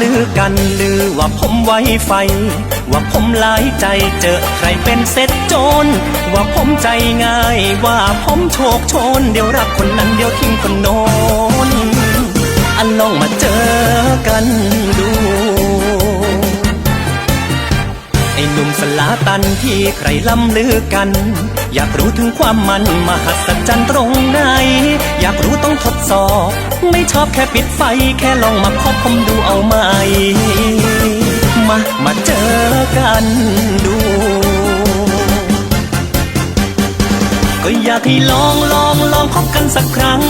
ลือกันลือว่าผมไว้ไฟ ว่าผมหลายใจเจอใครเป็นเซ็ตโจรว่าผมใจง่าย ว่าผมโชคโชน เดี๋ยวรักคนนั้นเดี๋ยวทิ้งคนโน้นอันลองมาเจอกันดู หนุ่มสลาตันที่ใครล่ำลือกัน อยากรู้ถึงความมันมหัศจรรย์ตรงไหน อยากรู้ต้องทดสอบ ไม่ชอบแค่ปิดไฟ แค่ลองมาคบผมดูเอาไหม มา มาเจอกันดู ก็อยากให้ลองลองลองคบกันสักครั้ง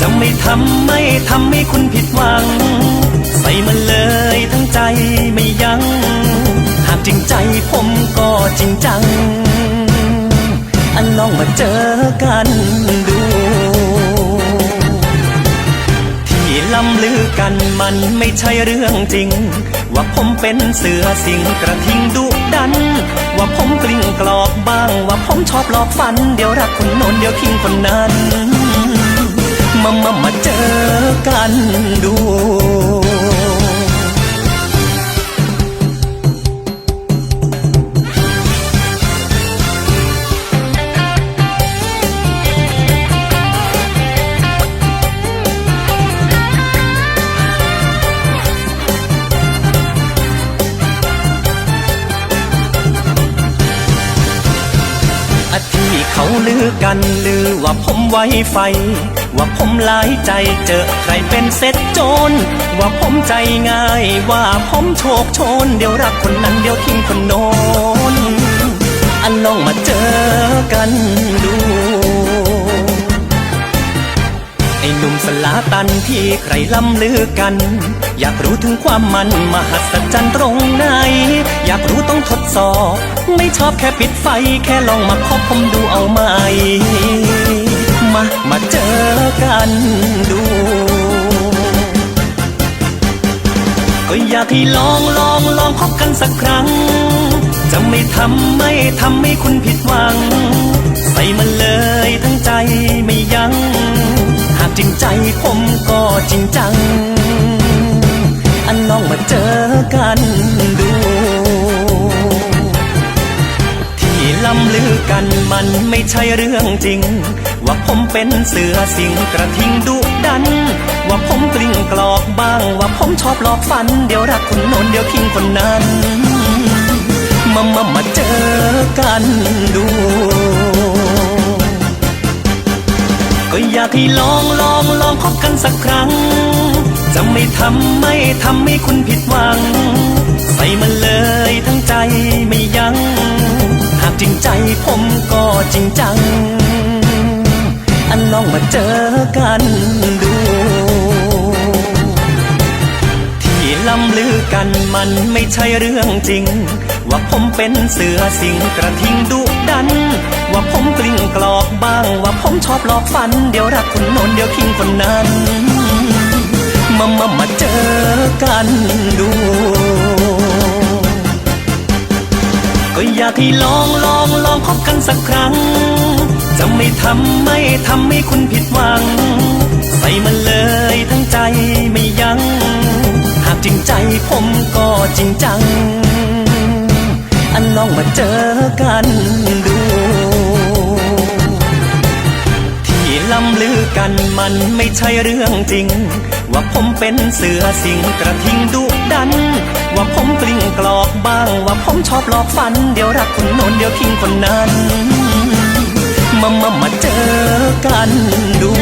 จะไม่ทำไม่ทำให้คุณผิดหวัง ใส่มันเลยทั้งใจไม่ยัง้ง จริงใจผมก็จริงจัง อันลองมาเจอกันดู ที่ล่ำลือกันมันไม่ใช่เรื่องจริง ว่าผมเป็นเสือสิงกระทิงดุดัน ว่าผมกลิ้งกลอกบ้าง ว่าผมชอบหลอกฝัน เดี๋ยวรักคนโน้นเดี๋ยวทิ้งคนนั้น มามามาเจอกันดู อที่เขาลือกันลือว่าผมไว้ไฟ ว่าผมหลายใจเจอใครเป็นเซ็ตโจรว่าผมใจง่ายว่าผมโชคโชน เดี๋ยวรักคนนั้นเดี๋ยวทิ้งคนโน้นอันลองมาเจอกันดูไอ้หนุ่มสลาตันที่ใครล่ำลือกัน อยากรู้ถึงความมันมหัศจรรย์ตรงไหน สอ ไม่ชอบแค่ปิดไฟ แค่ลองมาคบผมดูเอาไหม มา มาเจอกันดู ก็อยากให้ลองลองลองคบกันสักครั้ง จะไม่ทำไม่ทำให้คุณผิดหวัง ใส่มันเลยทั้งใจไม่ยัง้ง หากจริงใจผมก็จริงจัง อันลองมาเจอกันดู กันมันไม่ใช่เรื่องจริง ว่าผมเป็นเสือสิงกระทิงดุดัน ว่าผมกลิ้งกลอกบ้าง ว่าผมชอบหลอกฝัน เดี๋ยวรักคนโน้นเดี๋ยวทิ้งคนนั้นมามามาเจอกันดู ก็อยากให้ลองลองลองคบกันสักครั้ง จะไม่ทำไม่ทำให้คุณผิดหวัง ใส่มันเลยทั้งใจไม่ยัง้ง จริงใจผมก็จริงจัง อันลองมาเจอกันดู ที่ล่ำลือกันมันไม่ใช่เรื่องจริง ว่าผมเป็นเสือสิงกระทิงดุดัน ว่าผมกลิ้งกลอกบ้าง ว่าผมชอบหลอกฝัน เดี๋ยวรักคนโน้นเดี๋ยวทิ้งคนนั้น มามามาเจอกันดู ก็อยากให้ลองลองลองคบกันสักครั้ง จะไม่ทำไม่ทำให้คุณผิดหวัง ใส่มันเลยทั้งใจไม่ยัง้ง หากจริงใจผมก็จริงจัง อันลองมาเจอกันดูที่ล่ำลือกันมันไม่ใช่เรื่องจริง ว่าผมเป็นเสือสิงกระทิงดุดันางว่าผมชอบหลอกฝัน เดี๋ยวรักคนโน้นเดี๋ยวทิ้งคนนั้น มามามาเจอกันดู